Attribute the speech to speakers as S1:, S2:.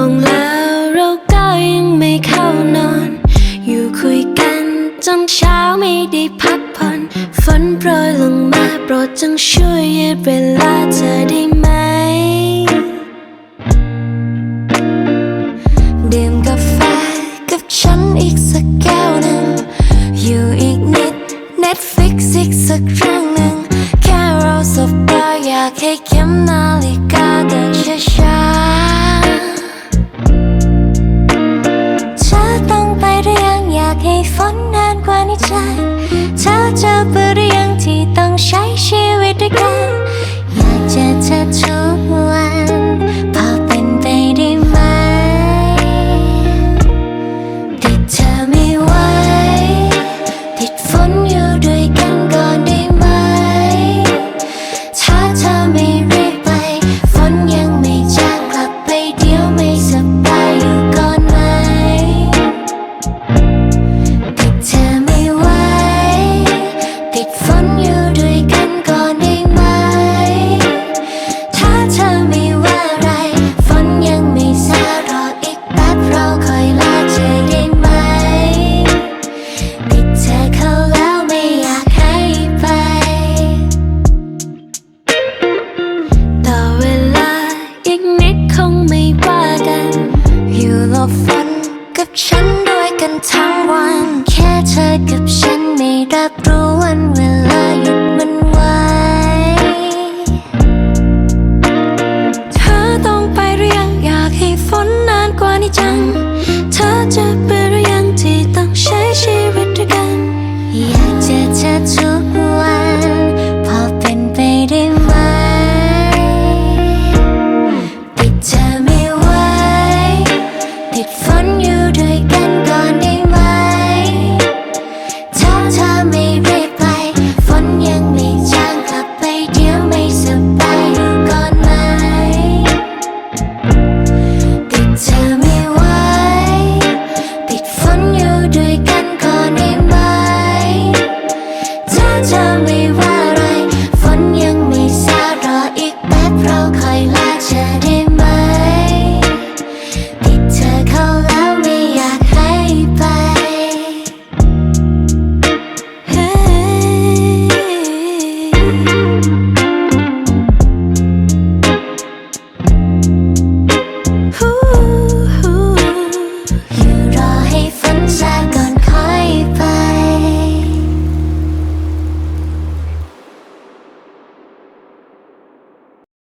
S1: องแล้วเราก็ยังไม่เข้านอน อยู่คุยกันจนเช้าไม่ได้พักผ่อน ฝนโปรยลงมาโปรดจงช่วยยืดเวลาเธอได้ไหมดื่มกาแฟกับฉันอีกสักแก้วหนึ่ง อยู่อีกนิด Netflix อีกสักครั้งหนึ่ง แค่เราสบตาอยากให้เข็มนาฬิกาเดิน นนานกว่าในใจ บฝนกับฉันด้วยกันทั้งวัน แค่เธอกับฉันไม่รับรู้ คอยลากเธอได้ไหมติดเธอเข้าแล้วไม่อยากให้ไปเฮ้